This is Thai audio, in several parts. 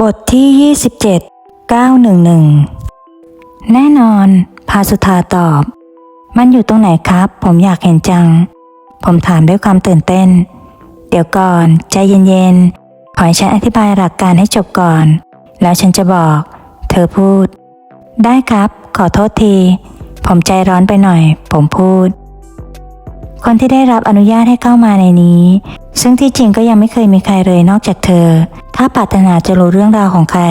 บทที่ 27 911 แน่นอน พาสุธาตอบ มันอยู่ตรงไหนครับ ผมอยากเห็นจัง ผมถามด้วยความตื่นเต้น เดี๋ยวก่อน ใจเย็นๆ ขอให้ฉันอธิบายหลักการให้จบก่อน แล้วฉันจะบอก เธอพูด ได้ครับ ขอโทษที ผมใจร้อนไปหน่อย ผมพูด คนที่ได้รับอนุญาตให้เข้ามาในนี้ ซึ่งที่จริงก็ยังไม่เคยมีใครเลยนอกจากเธอ ถ้าปรารถนาจะรู้เรื่องราวของใคร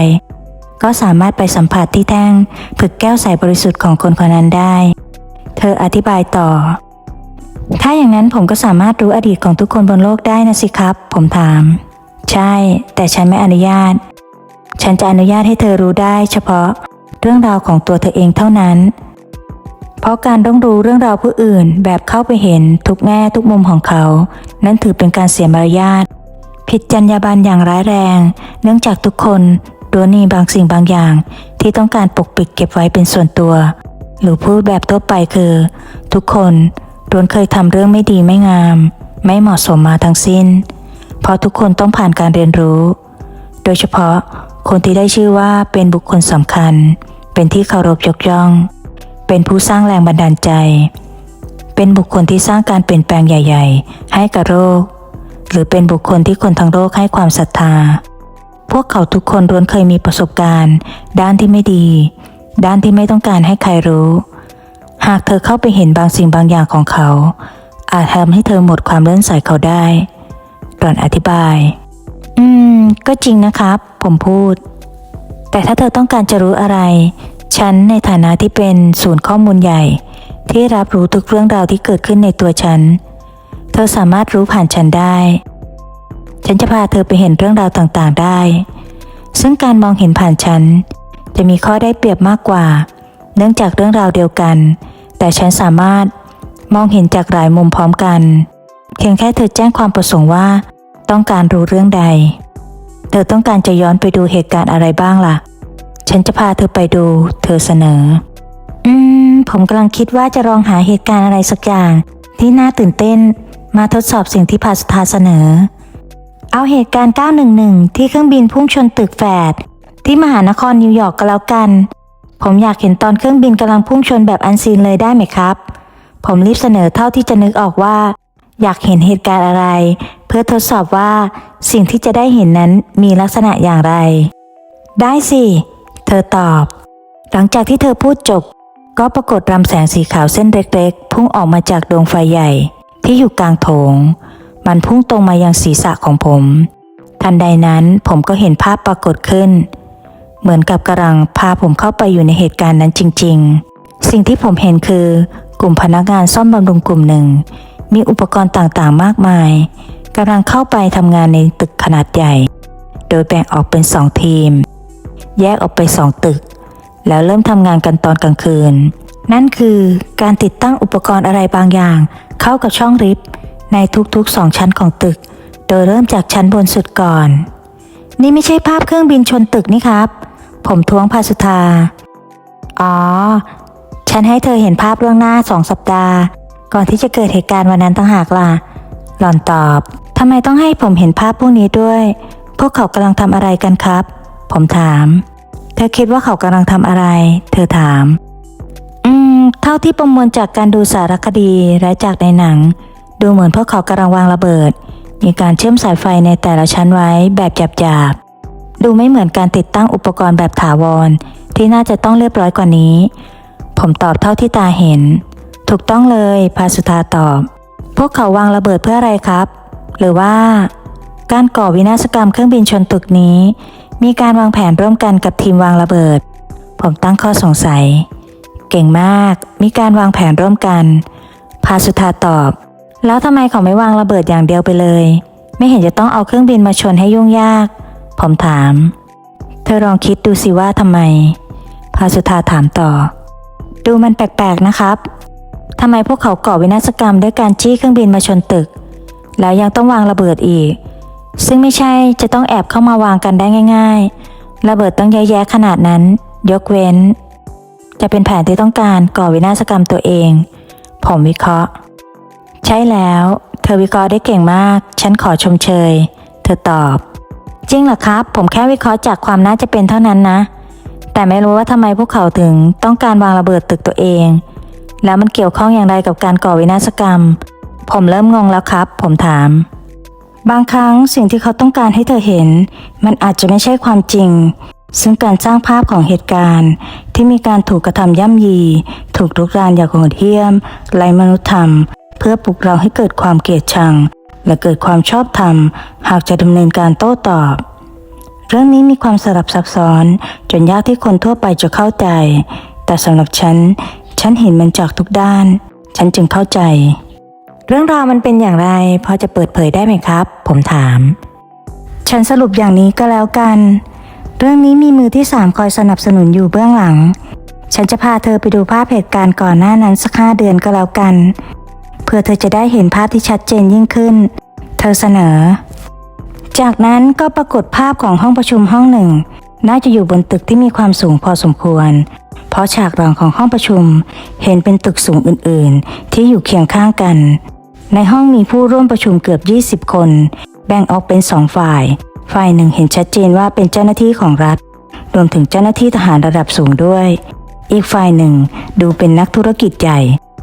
ก็สามารถไปสัมผัสที่แท่งผึกแก้วใสบริสุทธิ์ของคนคนนั้นได้ เธออธิบายต่อ ถ้าอย่างนั้นผมก็สามารถรู้อดีตของทุกคนบนโลกได้นะสิครับ ผมถาม ใช่ แต่ฉันไม่อนุญาต ฉันจะอนุญาตให้เธอรู้ได้เฉพาะเรื่องราวของตัวเธอเองเท่านั้น เพราะการต้องรู้เรื่องราวผู้อื่นแบบเข้าไปเห็นทุกแง่ทุกมุมของเขา นั่นถือเป็นการเสียมารยาท ผิดจรรยาบรรณอย่างร้ายแรง เนื่องจากทุกคนล้วนมีบางสิ่งบางอย่าง ที่ต้องการปกปิดเก็บไว้เป็นส่วนตัว หรือพูดแบบทั่วไปคือ ทุกคนล้วนเคยทำเรื่องไม่ดีไม่งาม ไม่เหมาะสมมาทั้งสิ้น เพราะทุกคนต้องผ่านการเรียนรู้ โดยเฉพาะคนที่ได้ชื่อว่าเป็นบุคคลสำคัญ เป็นที่เคารพยกย่อง เป็นผู้สร้างแรงบันดาลใจ เป็นบุคคลที่สร้างการเปลี่ยนแปลงใหญ่ ๆ ให้กับโลก หรือเป็นบุคคลที่คนทั้งโลกให้ความศรัทธา พวกเขาทุกคนล้วนเคยมีประสบการณ์ ด้านที่ไม่ดี ด้านที่ไม่ต้องการให้ใครรู้ หากเธอเข้าไปเห็นบางสิ่งบางอย่างของเขา อาจทำให้เธอหมดความเลื่อนใสเขาได้หล่อนอธิบาย อืม ก็จริงนะครับ ผมพูด แต่ถ้าเธอต้องการจะรู้อะไร ฉันในฐานะที่เป็นศูนย์ข้อมูลใหญ่ ที่รับรู้ทุกเรื่องราวที่เกิดขึ้นในตัวฉัน เธอสามารถรู้ผ่านฉันได้ ฉันจะพาเธอไปเห็นเรื่องราวต่างๆได้ ซึ่งการมองเห็นผ่านฉัน จะมีข้อได้เปรียบมากกว่า เนื่องจากเรื่องราวเดียวกัน แต่ฉันสามารถมองเห็นจากหลายมุมพร้อมกัน เพียงแค่เธอแจ้งความประสงค์ว่า ต้องการรู้เรื่องใด เธอต้องการจะย้อนไปดูเหตุการณ์อะไรบ้างล่ะ ฉันจะพาเธอไปดู เธอเสนอ อืม ผมกำลังคิดว่าจะลองหาเหตุการณ์อะไรสักอย่าง ที่น่าตื่นเต้น มาทดสอบสิ่งที่พาสทาเสนอ เอาเหตุการณ์ 911 ที่เครื่องบินพุ่งชนตึกแฝดที่มหานครนิวยอร์กก็แล้วกัน ผมอยากเห็นตอนเครื่องบินกำลังพุ่งชนแบบอันซีนเลยได้ไหมครับ ผมรีบเสนอเท่าที่จะนึกออกว่า อยากเห็นเหตุการณ์อะไร เพื่อทดสอบว่าสิ่งที่จะได้เห็นนั้นมีลักษณะอย่างไร ได้สิ เธอตอบ หลังจากที่เธอพูดจบ ก็ปรากฏรำแสงสีขาวเส้นเล็กๆ พุ่งออกมาจากดวงไฟใหญ่ ที่อยู่กลางโถง มันพุ่งตรงมายังศีรษะของผม ทันใดนั้นผมก็เห็นภาพปรากฏขึ้น เหมือนกับกำลังพาผมเข้าไปอยู่ในเหตุการณ์นั้นจริง ๆ สิ่งที่ผมเห็นคือกลุ่มพนักงานซ่อมบำรุงกลุ่มหนึ่ง มีอุปกรณ์ต่างๆ มากมายกำลังเข้าไปทำงานในตึกขนาดใหญ่ โดยแบ่งออกเป็นสองทีม แยกออกไปสองตึก แล้วเริ่มทำงานกันตอนกลางคืน นั่นคือการติดตั้งอุปกรณ์อะไรบางอย่าง เข้ากับช่องลิฟต์ในทุกๆสองชั้นของตึก โดยเริ่มจากชั้นบนสุดก่อน นี่ไม่ใช่ภาพเครื่องบินชนตึกนี่ครับ ผมท้วงภาสุธา อ๋อ ฉันให้เธอเห็นภาพล่วงหน้าสองสัปดาห์ ก่อนที่จะเกิดเหตุการณ์วันนั้นต่างหากล่ะ หล่อนตอบทำไมต้องให้ผมเห็นภาพพวกนี้ด้วย พวกเขากำลังทำอะไรกันครับ ผมถาม เธอคิดว่าเขากำลังทำอะไร เธอถาม อืม เท่าที่ประมวลจากการดูสารคดีและจากในหนัง ดูเหมือนพวกเขากำลังวางระเบิด มีการเชื่อมสายไฟในแต่ละชั้นไว้แบบหยาบๆ ดูไม่เหมือนการติดตั้งอุปกรณ์แบบถาวร ที่น่าจะต้องเรียบร้อยกว่านี้ ผมตอบเท่าที่ตาเห็น ถูกต้องเลยพาสุธาตอบ พวกเขาวางระเบิดเพื่ออะไรครับ หรือว่า การก่อวินาศกรรมเครื่องบินชนตึกนี้ มีการวางแผนร่วมกันกับทีมวางระเบิด ผมตั้งข้อสงสัย เก่งมาก มีการวางแผนร่วมกัน พาสุธาตอบ แล้วทำไมเขาไม่วางระเบิดอย่างเดียวไปเลย ไม่เห็นจะต้องเอาเครื่องบินมาชนให้ยุ่งยาก ผมถาม เธอลองคิดดูสิว่าทำไม พาสุธาถามต่อ ดูมันแปลกๆนะครับทำไมพวกเขาก่อวินาศกรรมด้วยการจี้เครื่องบินมาชนตึก แล้วยังต้องวางระเบิดอีก ซึ่งไม่ใช่จะต้องแอบเข้ามาวางกันได้ง่าย ๆ ระเบิดต้องเยอะแยะขนาดนั้น ยกเว้น จะเป็นแผนที่ต้องการก่อวินาศกรรมตัวเอง ผมวิเคราะห์ ใช่แล้ว เธอวิเคราะห์ได้เก่งมาก ฉันขอชมเชย เธอตอบ จริงเหรอครับ ผมแค่วิเคราะห์จากความน่าจะเป็นเท่านั้นนะ แต่ไม่รู้ว่าทำไมพวกเขาถึงต้องการวางระเบิดตึกตัวเอง แล้วมันเกี่ยวข้องอย่างไรกับการก่อวินาศกรรม ผมเริ่มงงแล้วครับ ผมถาม บางครั้งสิ่งที่เขาต้องการให้เธอเห็น มันอาจจะไม่ใช่ความจริง ซึ่งการสร้างภาพของเหตุการณ์ ที่มีการถูกกระทำย่ำยี ถูกลุกรานอย่างโหดเหี้ยมไร้มนุษยธรรม เพื่อปลุกเราให้เกิดความเกลียดชัง และเกิดความชอบธรรม หากจะดำเนินการโต้ตอบ เรื่องนี้มีความสลับซับซ้อน จนยากที่คนทั่วไปจะเข้าใจ แต่สำหรับฉัน ฉันเห็นมันจากทุกด้าน ฉันจึงเข้าใจ เรื่องราวมันเป็นอย่างไร พอจะเปิดเผยได้ไหมครับ ผมถาม ฉันสรุปอย่างนี้ก็แล้วกัน เรื่องนี้มีมือที่สามคอยสนับสนุนอยู่เบื้องหลัง ฉันจะพาเธอไปดูภาพเหตุการณ์ก่อนหน้านั้นสักห้าเดือนก็แล้วกัน เพื่อเธอจะได้เห็นภาพที่ชัดเจนยิ่งขึ้น เธอเสนอ จากนั้นก็ปรากฏภาพของห้องประชุมห้องหนึ่ง น่าจะอยู่บนตึกที่มีความสูงพอสมควร เพราะฉากหลังของห้องประชุม เห็นเป็นตึกสูงอื่นๆ ที่อยู่เคียงข้างกัน ในห้องมีผู้ร่วมประชุมเกือบ 20 คน แบ่งออกเป็นสองฝ่าย ฝ่ายหนึ่งเห็นชัดเจนว่าเป็นเจ้าหน้าที่ของรัฐ รวมถึงเจ้าหน้าที่ทหารระดับสูงด้วย อีกฝ่ายหนึ่งดูเป็นนักธุรกิจใหญ่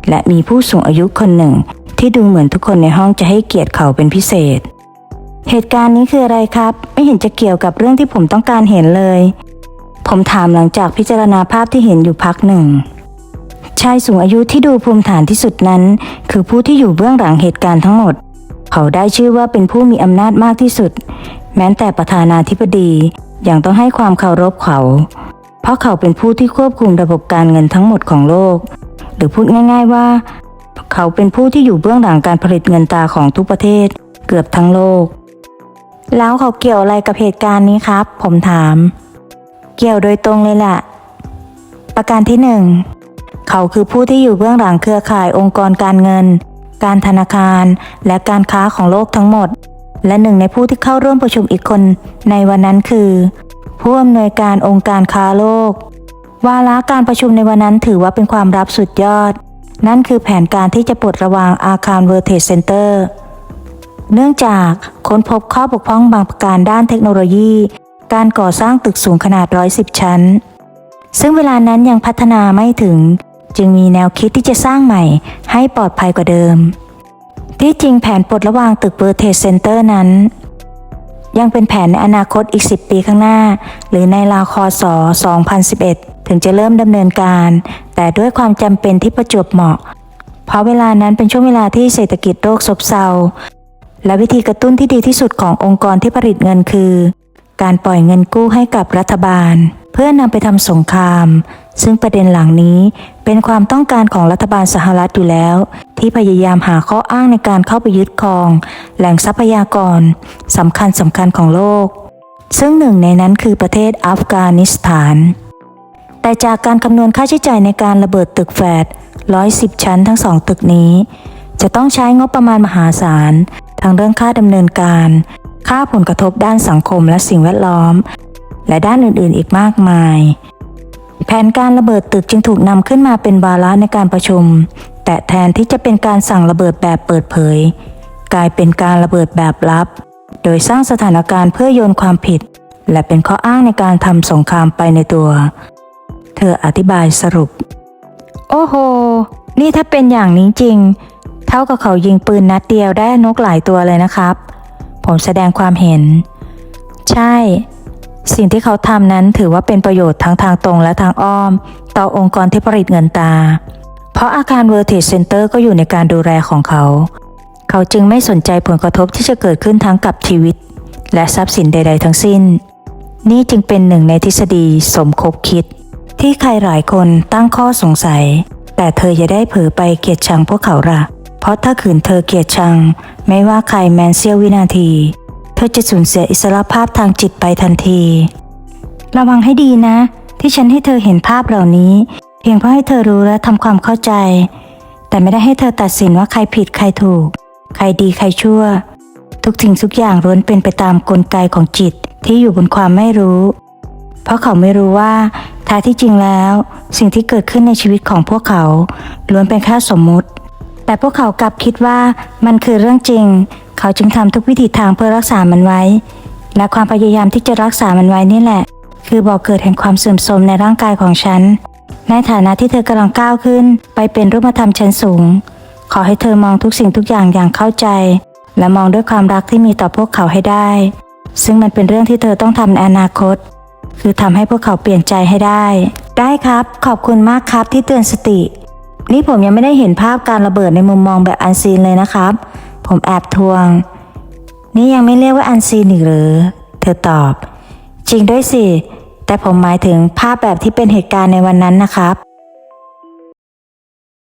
และมีผู้สูงอายุคนหนึ่ง ที่ดูเหมือนทุกคนในห้องจะให้เกียรติเขาเป็นพิเศษ เหตุการณ์นี้คืออะไรครับ ไม่เห็นจะเกี่ยวกับเรื่องที่ผมต้องการเห็นเลย ผมถามหลังจากพิจารณาภาพที่เห็นอยู่พักหนึ่งชายสูงอายุที่ดูภูมิฐานที่สุดนั้น คือผู้ที่อยู่เบื้องหลังเหตุการณ์ทั้งหมด เขาได้ชื่อว่าเป็นผู้มีอำนาจมากที่สุด แม้แต่ประธานาธิบดียังต้องให้ความเคารพเขา เพราะเขาเป็นผู้ที่ควบคุมระบบการเงินทั้งหมดของโลก หรือพูดง่าย ๆว่า เขาเป็นผู้ที่อยู่เบื้องหลังการผลิตเงินตาของทุกประเทศเกือบทั้งโลก แล้วเขาเกี่ยวอะไรกับเหตุการณ์นี้ครับ ผมถาม เกี่ยวโดยตรงเลยแหละ ประการที่หนึ่งเขาคือผู้ที่อยู่เบื้องหลังเครือข่ายองค์กรการเงิน การธนาคาร และการค้าของโลกทั้งหมด และหนึ่งในผู้ที่เข้าร่วมประชุมอีกคนในวันนั้นคือ ผู้อำนวยการองค์การค้าโลก วาระการประชุมในวันนั้นถือว่าเป็นความลับสุดยอด นั่นคือแผนการที่จะปลดระวางอาคารเวอร์เทสเซ็นเตอร์เนื่องจากค้นพบข้อบกพร่องบางประการด้านเทคโนโลยี การก่อสร้างตึกสูงขนาด 110 ชั้น ซึ่งเวลานั้นยังพัฒนาไม่ถึง จึงมีแนวคิดที่จะสร้างใหม่ให้ปลอดภัยกว่าเดิม ที่จริงแผนปลดระวางตึกเบอร์เทสเซ็นเตอร์นั้น ยังเป็นแผนในอนาคตอีก 10 ปีข้างหน้า หรือในราวคศ2011 ถึงจะเริ่มดำเนินการ แต่ด้วยความจำเป็นที่ประจวบเหมาะ เพราะเวลานั้นเป็นช่วงเวลาที่เศรษฐกิจโลกซบเซาและวิธีกระตุ้นที่ดีที่สุดขององค์กรที่ผลิตเงินคือ การปล่อยเงินกู้ให้กับรัฐบาล เพื่อนำไปทำสงคราม ซึ่งประเด็นหลังนี้เป็นความต้องการของรัฐบาลสหรัฐอยู่แล้ว ที่พยายามหาข้ออ้างในการเข้าไปยึดครอง แหล่งทรัพยากรสำคัญสำคัญของโลก ซึ่งหนึ่งในนั้นคือประเทศอัฟกานิสถาน แต่จากการคำนวณค่าใช้จ่ายในการระเบิดตึกแฝด110 ชั้นทั้งสองตึกนี้ จะต้องใช้งบประมาณมหาศาลทั้งเรื่องค่าดำเนินการ ค่าผลกระทบด้านสังคมและสิ่งแวดล้อม และด้านอื่นๆอีกมากมาย แผนการระเบิดตึกจึงถูกนำขึ้นมาเป็นวาระในการประชุม แต่แทนที่จะเป็นการสั่งระเบิดแบบเปิดเผย กลายเป็นการระเบิดแบบลับ โดยสร้างสถานการณ์เพื่อโยนความผิด และเป็นข้ออ้างในการทำสงครามไปในตัว เธออธิบายสรุป โอ้โห นี่ถ้าเป็นอย่างนี้จริง เท่ากับเขายิงปืนนัดเดียวได้นกหลายตัวเลยนะครับ ผมแสดงความเห็น ใช่ สิ่งที่เขาทำนั้นถือว่าเป็นประโยชน์ทั้งทางตรงและทางอ้อม ต่อองค์กรที่ผลิตเงินตา เพราะอาคาร World Trade Center ก็อยู่ในการดูแลของเขา เขาจึงไม่สนใจผลกระทบที่จะเกิดขึ้นทั้งกับชีวิต และทรัพย์สินใด ๆ ทั้งสิ้น นี่จึงเป็นหนึ่งในทฤษฎีสมคบคิด ที่ใครหลายคนตั้งข้อสงสัย แต่เธออย่าได้เผลอไปเกลียดชังพวกเขาละเพราะถ้าขืนเธอเกลียดชัง ไม่ว่าใครแมนเซียววินาที อจะสูญเสียอิสรภาพทางจิตไปทันที ระวังให้ดีนะ ที่ฉันให้เธอเห็นภาพเหล่านี้ เพียงเพื่อให้เธอรู้และทำความเข้าใจ แต่ไม่ได้ให้เธอตัดสินว่าใครผิดใครถูก ใครดีใครชั่ว ทุกสิ่งทุกอย่างล้วนเป็นไปตามกลไกของจิตที่อยู่บนความไม่รู้ เพราะเขาไม่รู้ว่าแท้ที่จริงแล้ว สิ่งที่เกิดขึ้นในชีวิตของพวกเขาล้วนเป็นแค่สมมุติ แต่พวกเขากลับคิดว่ามันคือเรื่องจริง เขาจึงทำทุกวิถีทางเพื่อรักษามันไว้ และความพยายามที่จะรักษามันไว้นี่แหละ คือบอกเกิดแห่งความเสื่อมโทรมในร่างกายของฉัน ในฐานะที่เธอกำลังก้าวขึ้น ไปเป็นรูปธรรมชั้นสูง ขอให้เธอมองทุกสิ่งทุกอย่างอย่างเข้าใจ และมองด้วยความรักที่มีต่อพวกเขาให้ได้ ซึ่งมันเป็นเรื่องที่เธอต้องทำในอนาคต คือทำให้พวกเขาเปลี่ยนใจให้ได้ ได้ครับ ขอบคุณมากครับที่เตือนสติ นี่ผมยังไม่ได้เห็นภาพการระเบิดในมุมมองแบบอันซีนเลยนะครับ ผมแอบทวง นี่ยังไม่เรียกว่าอันซีนอีกหรือ เธอตอบ จริงด้วยสิ แต่ผมหมายถึงภาพแบบที่เป็นเหตุการณ์ในวันนั้นนะครับ